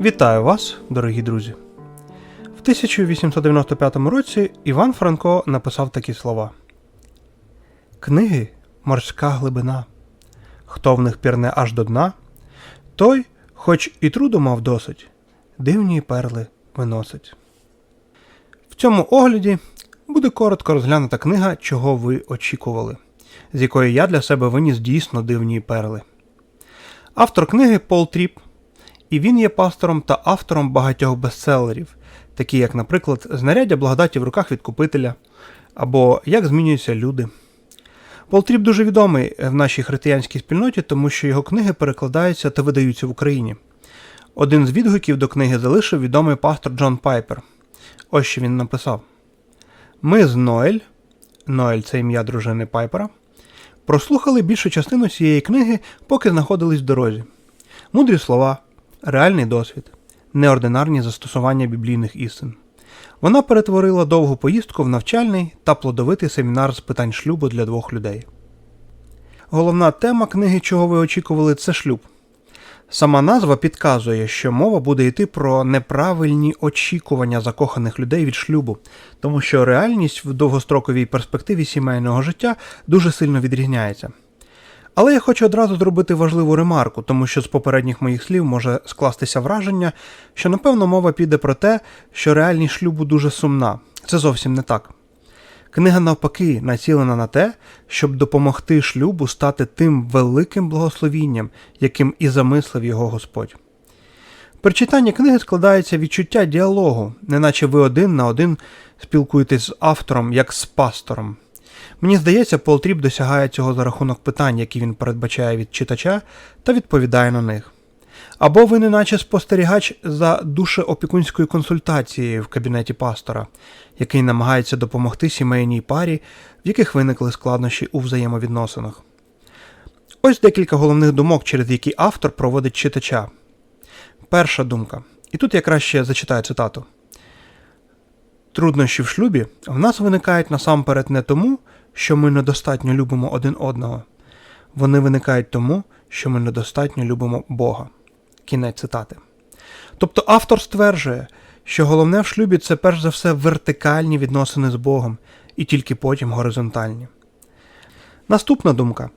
Вітаю вас, дорогі друзі. В 1895 році Іван Франко написав такі слова: Книги морська глибина. Хто в них пірне аж до дна, той, хоч і труду мав досить, дивні перли виносить. В цьому огляді буде коротко розглянута книга, чого ви очікували, з якої я для себе виніс дійсно дивні перли. Автор книги Пол Тріп, і він є пастором та автором багатьох бестселерів, такі як, наприклад, Знаряддя благодаті в руках відкупителя або Як змінюються люди. Пол Тріп дуже відомий в нашій християнській спільноті, тому що його книги перекладаються та видаються в Україні. Один з відгуків до книги залишив відомий пастор Джон Пайпер. Ось що він написав: Ми з Ноель, Ноель це ім'я дружини Пайпера, прослухали більшу частину цієї книги, поки знаходились в дорозі. Мудрі слова, реальний досвід, неординарні застосування біблійних істин. Вона перетворила довгу поїздку в навчальний та плодовитий семінар з питань шлюбу для двох людей. Головна тема книги, чого ви очікували, це шлюб. Сама назва підказує, що мова буде йти про неправильні очікування закоханих людей від шлюбу, тому що реальність в довгостроковій перспективі сімейного життя дуже сильно відрізняється. Але я хочу одразу зробити важливу ремарку, тому що з попередніх моїх слів може скластися враження, що напевно мова піде про те, що реальність шлюбу дуже сумна. Це зовсім не так. Книга, навпаки, націлена на те, щоб допомогти шлюбу стати тим великим благословінням, яким і замислив його Господь. При читанні книги складається відчуття діалогу, неначе ви один на один спілкуєтесь з автором, як з пастором. Мені здається, Пол Тріп досягає цього за рахунок питань, які він передбачає від читача, та відповідає на них. Або ви неначе спостерігач за душеопікунською консультацією в кабінеті пастора, який намагається допомогти сімейній парі, в яких виникли складнощі у взаємовідносинах. Ось декілька головних думок, через які автор проводить читача. Перша думка. І тут я краще зачитаю цитату. Труднощі в шлюбі в нас виникають насамперед не тому, що ми недостатньо любимо один одного. Вони виникають тому, що ми недостатньо любимо Бога. Кінець цитати. Тобто автор стверджує, що головне в шлюбі це перш за все вертикальні відносини з Богом і тільки потім горизонтальні. Наступна думка: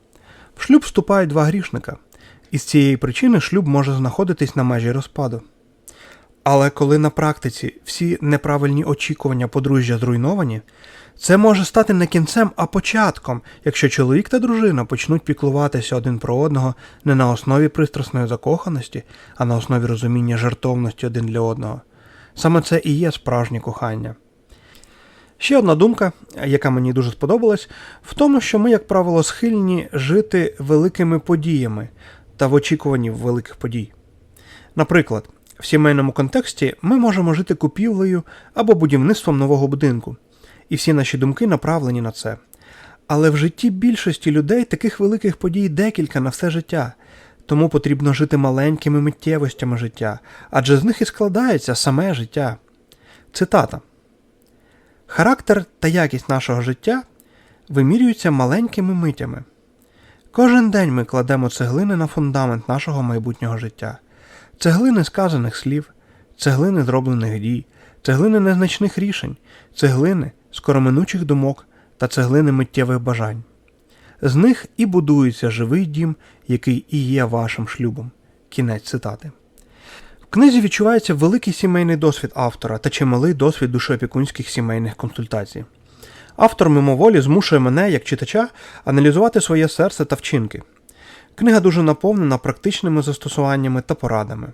в шлюб вступають два грішника, і з цієї причини шлюб може знаходитись на межі розпаду. Але коли на практиці всі неправильні очікування подружжя зруйновані, це може стати не кінцем, а початком, якщо чоловік та дружина почнуть піклуватися один про одного не на основі пристрасної закоханості, а на основі розуміння жертовності один для одного. Саме це і є справжнє кохання. Ще одна думка, яка мені дуже сподобалась, в тому, що ми, як правило, схильні жити великими подіями та в очікуванні великих подій. Наприклад, в сімейному контексті ми можемо жити купівлею або будівництвом нового будинку, і всі наші думки направлені на це. Але в житті більшості людей таких великих подій декілька на все життя, тому потрібно жити маленькими миттєвостями життя, адже з них і складається саме життя. Цитата. Характер та якість нашого життя вимірюються маленькими митями. Кожен день ми кладемо цеглини на фундамент нашого майбутнього життя цеглини сказаних слів, цеглини зроблених дій, цеглини незначних рішень, цеглини скороминучих думок та цеглини миттєвих бажань. З них і будується живий дім, який і є вашим шлюбом. Кінець цитати. В книзі відчувається великий сімейний досвід автора та чималий досвід душоопікунських сімейних консультацій. Автор мимоволі змушує мене, як читача, аналізувати своє серце та вчинки. Книга дуже наповнена практичними застосуваннями та порадами.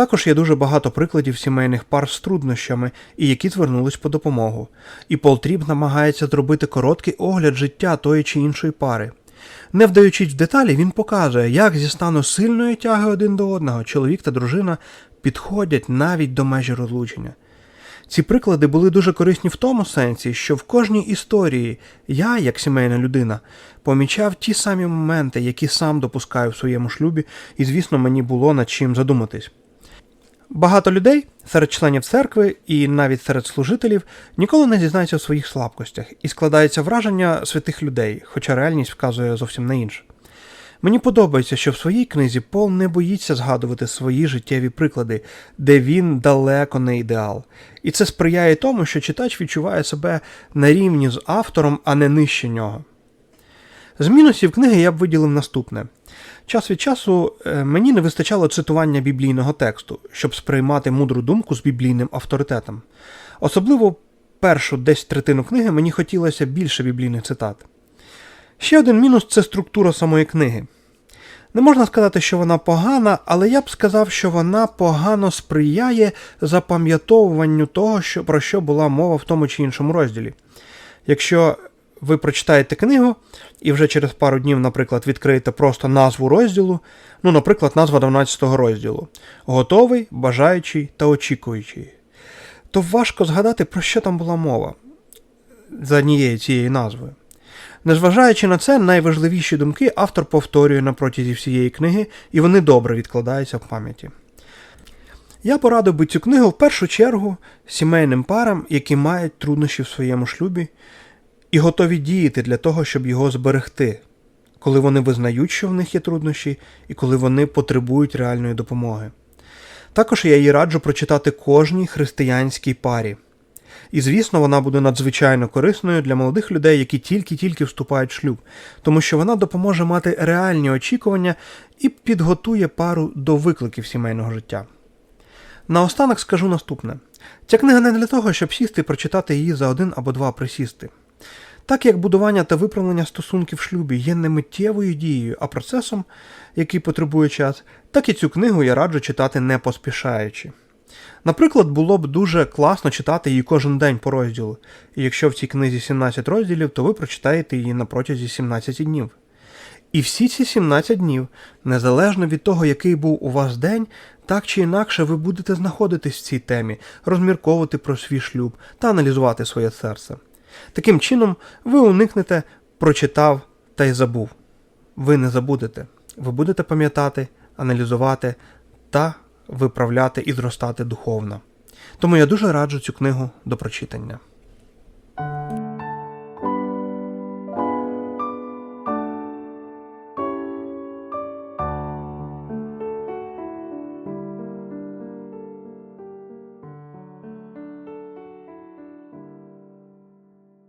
Також є дуже багато прикладів сімейних пар з труднощами і які звернулись по допомогу. І Пол Тріп намагається зробити короткий огляд життя тої чи іншої пари. Не вдаючись в деталі, він показує, як зі стану сильної тяги один до одного чоловік та дружина підходять навіть до межі розлучення. Ці приклади були дуже корисні в тому сенсі, що в кожній історії я, як сімейна людина, помічав ті самі моменти, які сам допускаю в своєму шлюбі, і, звісно, мені було над чим задуматись. Багато людей серед членів церкви і навіть серед служителів ніколи не зізнаються в своїх слабкостях і складається враження святих людей, хоча реальність вказує зовсім на інше. Мені подобається, що в своїй книзі Пол не боїться згадувати свої життєві приклади, де він далеко не ідеал. І це сприяє тому, що читач відчуває себе на рівні з автором, а не нижче нього. З мінусів книги я б виділив наступне. Час від часу е, мені не вистачало цитування біблійного тексту, щоб сприймати мудру думку з біблійним авторитетом. Особливо першу десь третину книги мені хотілося більше біблійних цитат. Ще один мінус це структура самої книги. Не можна сказати, що вона погана, але я б сказав, що вона погано сприяє запам'ятовуванню того, що, про що була мова в тому чи іншому розділі. Якщо ви прочитаєте книгу і вже через пару днів, наприклад, відкриєте просто назву розділу, ну, наприклад, назва 12 розділу Готовий, бажаючий та очікуючий, то важко згадати, про що там була мова за однією цією назвою. Незважаючи на це, найважливіші думки автор повторює на протязі всієї книги, і вони добре відкладаються в пам'яті. Я порадив би цю книгу в першу чергу сімейним парам, які мають труднощі в своєму шлюбі, і готові діяти для того, щоб його зберегти, коли вони визнають, що в них є труднощі, і коли вони потребують реальної допомоги. Також я її раджу прочитати кожній християнській парі. І, звісно, вона буде надзвичайно корисною для молодих людей, які тільки-тільки вступають в шлюб, тому що вона допоможе мати реальні очікування і підготує пару до викликів сімейного життя. Наостанок скажу наступне: ця книга не для того, щоб сісти і прочитати її за один або два присісти. Так як будування та виправлення стосунків в шлюбі є не миттєвою дією, а процесом, який потребує час, так і цю книгу я раджу читати не поспішаючи. Наприклад, було б дуже класно читати її кожен день по розділу, і якщо в цій книзі 17 розділів, то ви прочитаєте її на протязі 17 днів. І всі ці 17 днів, незалежно від того, який був у вас день, так чи інакше ви будете знаходитись в цій темі, розмірковувати про свій шлюб та аналізувати своє серце. Таким чином, ви уникнете прочитав та й забув. Ви не забудете. Ви будете пам'ятати, аналізувати та виправляти і зростати духовно. Тому я дуже раджу цю книгу до прочитання.